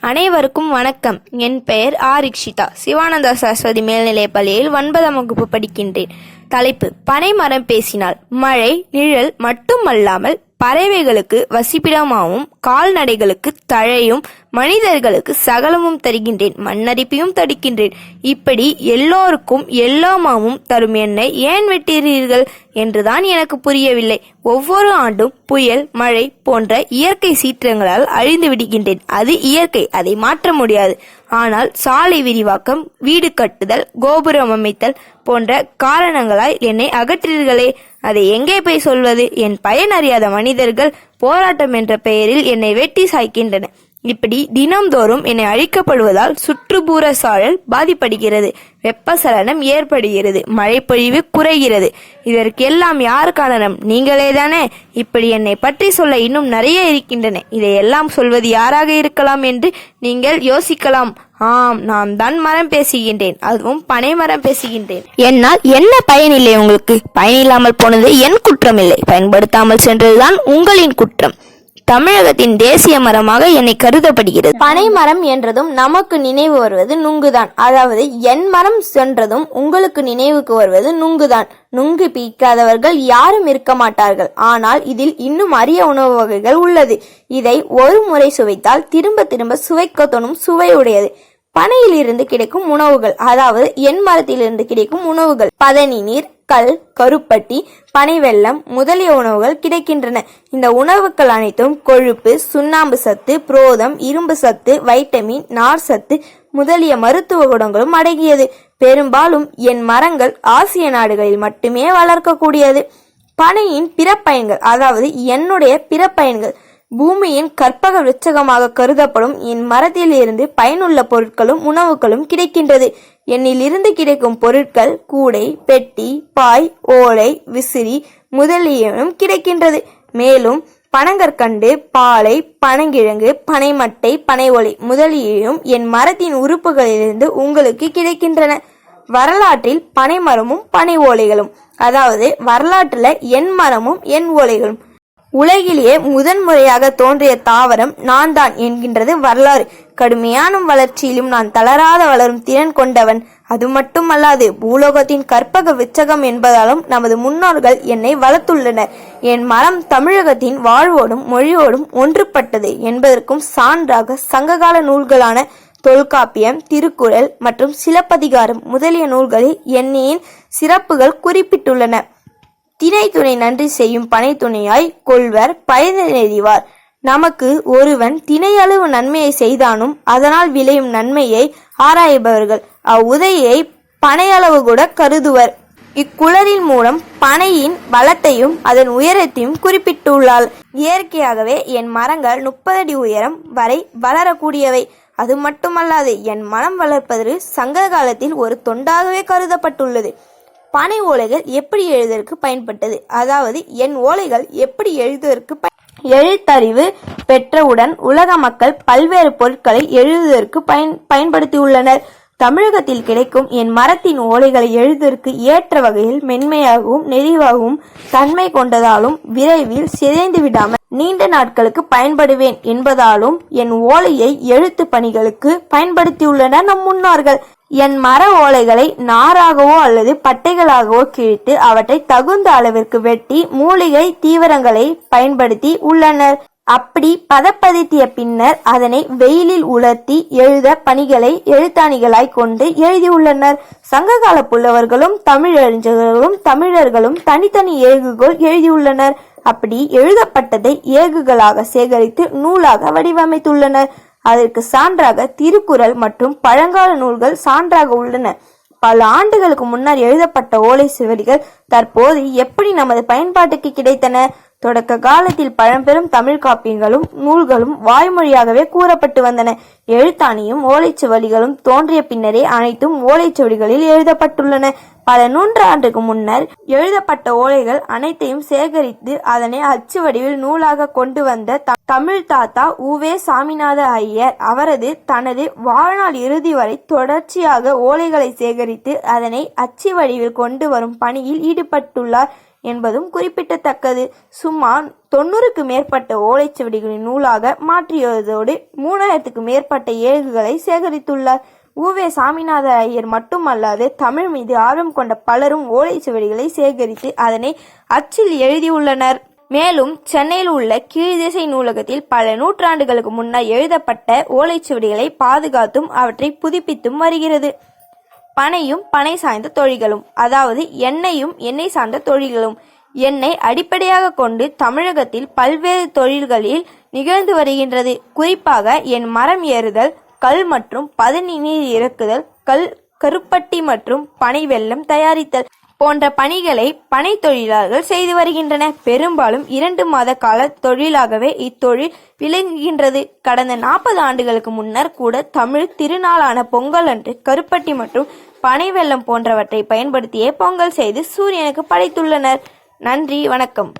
அனைவருக்கும் வணக்கம். என் பெயர் ஆரிக்ஷிதா சிவானந்தா சரஸ்வதி மேல்நிலைப் பள்ளியில் ஒன்பதாம் வகுப்பு படிக்கின்றேன். தலைப்பு பனைமரம் பேசினால் மழை நிழல் மட்டுமல்லாமல் பறவைகளுக்கு வசிப்பிடமாகவும் கால்நடைகளுக்கு தழையும் மனிதர்களுக்கு சகலமும் தருகின்றேன் மண்ணரிப்பையும் தடுக்கின்றேன். இப்படி எல்லோருக்கும் எல்லாமாவும் தரும் என்னை ஏன் வெட்டுகிறீர்கள் என்றுதான் எனக்கு புரியவில்லை. ஒவ்வொரு ஆண்டும் புயல் மழை போன்ற இயற்கை சீற்றங்களால் அழிந்து விடுகின்றேன். அது இயற்கை அதை மாற்ற முடியாது. ஆனால் சாலை விரிவாக்கம் வீடு கட்டுதல் கோபுரம் அமைத்தல் போன்ற காரணங்களால் என்னை அகற்றீர்களே அதை எங்கே போய் சொல்வது? என் பயன் அறியாத மனிதர்கள் போராட்டம் என்ற பெயரில் என்னை வெட்டி சாய்க்கின்றன. இப்படி தினம்தோறும் என்னை அழிக்கப்படுவதால் சுற்றுப்புற சாழல் பாதிப்படுகிறது. வெப்பசலனம் ஏற்படுகிறது. மழைப்பொழிவு குறைகிறது. இதற்கெல்லாம் யார் காரணம்? நீங்களே தானே? இப்படி என்னை பற்றி சொல்ல இன்னும் நிறைய இருக்கின்றன. இதையெல்லாம் சொல்வது யாராக இருக்கலாம் என்று நீங்கள் யோசிக்கலாம். ஆம் நான் தான் மரம் பேசுகின்றேன் அதுவும் பனை மரம் பேசுகின்றேன். என்னால் என்ன பயனில்லை உங்களுக்கு? பயனில்லாமல் போனது என் குற்றம் இல்லை பயன்படுத்தாமல் சென்றதுதான் உங்களின் குற்றம். தமிழகத்தின் தேசிய மரமாக என்னை கருதப்படுகிறது. பனை மரம் என்றதும் நமக்கு நினைவு வருவது நுங்குதான். அதாவது என் மரம் சென்றதும் உங்களுக்கு நினைவுக்கு வருவது நுங்குதான். நுங்கு பீக்காதவர்கள் யாரும் இருக்க மாட்டார்கள். ஆனால் இதில் இன்னும் அரிய உணவு வகைகள் உள்ளது. இதை ஒரு முறை சுவைத்தால் திரும்ப திரும்ப சுவைக்க தோணும் சுவையுடையது. பனையிலிருந்து கிடைக்கும் உணவுகள் அதாவது என் மரத்திலிருந்து கிடைக்கும் உணவுகள். பதனி நீர் கல் கருப்பட்டி பனைவெல்லம் முதலிய உணவுகள் கிடைக்கின்றன. இந்த உணவுகள் அனைத்தும் கொழுப்பு சுண்ணாம்பு சத்து புரோதம் இரும்பு சத்து வைட்டமின் நார் சத்து முதலிய மருத்துவ குணங்களும் அடங்கியது. பெரும்பாலும் என் மரங்கள் ஆசிய நாடுகளில் மட்டுமே வளர்க்கக்கூடியது. பனையின் பிற பயன்கள் அதாவது என்னுடைய பிற பயன்கள் பூமியின் கற்பக விருச்சகமாக கருதப்படும் என் மரத்தில் இருந்து பயனுள்ள பொருட்களும் உணவுகளும் கிடைக்கின்றது. என்னிலிருந்து கிடைக்கும் பொருட்கள் கூடை பெட்டி பாய் ஓலை விசிறி முதலியனும் கிடைக்கின்றது. மேலும் பனங்கற்கண்டு பாலை பனங்கிழங்கு பனைமட்டை பனை ஒலை முதலியும் என் மரத்தின் உறுப்புகளிலிருந்து உங்களுக்கு கிடைக்கின்றன. வரலாற்றில் பனைமரமும் பனை ஓலைகளும் அதாவது வரலாற்றில் என் மரமும் என் ஓலைகளும். உலகிலேயே முதன்முறையாக தோன்றிய தாவரம் நான் தான் என்கின்றது வரலாறு. கடுமையான வளர்ச்சியிலும் நான் தளராத வளரும் திறன் கொண்டவன் அது மட்டுமல்லாது பூலோகத்தின் கற்பக விச்சகம் என்பதாலும் நமது முன்னோர்கள் என்னை வளர்த்துள்ளனர். என் மரம் தமிழகத்தின் வாழ்வோடும் மொழியோடும் ஒன்றுபட்டது என்பதற்கும் சான்றாக சங்ககால நூல்களான தொல்காப்பியம் திருக்குறள் மற்றும் சிலப்பதிகாரம் முதலிய நூல்களில் எண்ணியின் சிறப்புகள் குறிப்பிட்டுள்ளன. தினைத்துணை துணை நன்றி செய்யும் பனை துணையாய் கொள்வர் பயனெறிவார் நமக்கு ஒருவன் திணையளவு நன்மையை செய்தானும் அதனால் விளையும் நன்மையை ஆராய்பவர்கள். அவ்வுதையை பனையளவு கூட கருதுவர். இக்குளரின் மூலம் பனையின் வளத்தையும் அதன் உயரத்தையும் குறிப்பிட்டுள்ளாள். இயற்கையாகவே என் மரங்கள் முப்பது அடி உயரம் வரை வளரக்கூடியவை. அது மட்டுமல்லாது என் மனம் வளர்ப்பது சங்க காலத்தில் ஒரு தொண்டாகவே கருதப்பட்டுள்ளது. பனை ஓலைகள் எப்படி எழுதுவதற்கு பயன்பட்டது? அதாவது என் ஓலைகள் எப்படி எழுதுவதற்கு எழுத்தறிவு பெற்றவுடன் உலக மக்கள் பல்வேறு பொருட்களை எழுதுவதற்கு பயன் பயன்படுத்தியுள்ளனர். தமிழகத்தில் கிடைக்கும் என் மரத்தின் ஓலைகளை எழுதுவதற்கு ஏற்ற வகையில் மென்மையாகவும் நெறிவாகவும் தன்மை கொண்டதாலும் விரைவில் சிதைந்து விடாமல் நீண்ட நாட்களுக்கு பயன்படுவேன் என்பதாலும் என் ஓலையை எழுத்து பணிகளுக்கு பயன்படுத்தியுள்ளனர் நம் முன்னோர்கள். என் மர ஓலைகளை நாராகவோ அல்லது பட்டைகளாகவோ கிழித்து அவற்றை தகுந்த அளவிற்கு வெட்டி மூலிகை தீவிரங்களை பயன்படுத்தி உள்ளனர். அப்படி பதப்படுத்திய பின்னர் அதனை வெயிலில் உலர்த்தி எழுத பணிகளை எழுத்தாணிகளாய் கொண்டு எழுதியுள்ளனர். சங்ககால புலவர்களும் தமிழறிஞர்களும் தமிழர்களும் தனித்தனி ஏகுகள் எழுதியுள்ளனர். அப்படி எழுதப்பட்டதை ஏகுகளாக சேகரித்து நூலாக வடிவமைத்துள்ளனர். அதற்கு சான்றாக திருக்குறள் மற்றும் பழங்கால நூல்கள் சான்றாக உள்ளன. பல ஆண்டுகளுக்கு முன்னர் எழுதப்பட்ட ஓலை சுவடிகள் தற்போது எப்படி நமது பயன்பாட்டுக்கு கிடைத்தன? தொடக்க காலத்தில் பழம்பெரும் தமிழ் காப்பியங்களும் நூல்களும் வாய்மொழியாகவே கூறப்பட்டு வந்தன. எழுத்தாணியும் ஓலைச்சுவடிகளும் தோன்றிய பின்னரே அனைத்தும் ஓலைச்சுவடிகளில் எழுதப்பட்டுள்ளன. பல நூற்றாண்டுக்கு முன்னர் எழுதப்பட்ட ஓலைகள் அனைத்தையும் சேகரித்து அதனை அச்சு வடிவில் நூலாக கொண்டு வந்த த- தமிழ் தாத்தா உவே சாமிநாத ஐயர் அவரது தனது வாழ்நாள் இறுதி வரை தொடர்ச்சியாக ஓலைகளை சேகரித்து அதனை அச்சு வடிவில் கொண்டு வரும் பணியில் ஈடுபட்டுள்ளார். என்பதும் குறிப்பிடத்தக்கது. சுமார் தொண்ணூறுக்கு மேற்பட்ட ஓலைச்சுவடிகளின் நூலாக மாற்றியதோடு மூணாயிரத்துக்கு மேற்பட்ட ஏழுகளை சேகரித்துள்ளார். உவே சாமிநாத ஐயர் மட்டுமல்லாது தமிழ் மீது ஆர்வம் கொண்ட பலரும் ஓலைச்சுவடிகளை சேகரித்து அதனை அச்சில் எழுதியுள்ளனர். மேலும் சென்னையில் உள்ள கீழ்திசை நூலகத்தில் பல நூற்றாண்டுகளுக்கு முன்னர் எழுதப்பட்ட ஓலைச்சுவடிகளை பாதுகாத்தும் அவற்றை புதுப்பித்தும் வருகிறது. பனையும் பனை சார்ந்த தொழில்களும் அதாவது எண்ணெயும் எண்ணெய் சார்ந்த தொழில்களும். எண்ணெய் அடிப்படையாக கொண்டு தமிழகத்தில் பல்வேறு தொழில்களில் நிகழ்ந்து வருகின்றது. குறிப்பாக என் மரம் ஏறுதல் கல் மற்றும் பதனி நீர் இறக்குதல் கல் கருப்பட்டி மற்றும் பனை வெள்ளம் தயாரித்தல். போன்ற பணிகளை பனை தொழிலாளர்கள் செய்து வருகின்றனர். பெரும்பாலும் இரண்டு மாத கால தொழிலாகவே இத்தொழில் விளங்குகின்றது. கடந்த நாற்பது ஆண்டுகளுக்கு முன்னர் கூட தமிழ் திருநாளான பொங்கல் அன்று கருப்பட்டி மற்றும் பனை வெள்ளம் போன்றவற்றை பயன்படுத்தியே பொங்கல் செய்து சூரியனுக்கு படைத்துள்ளனர். நன்றி வணக்கம்.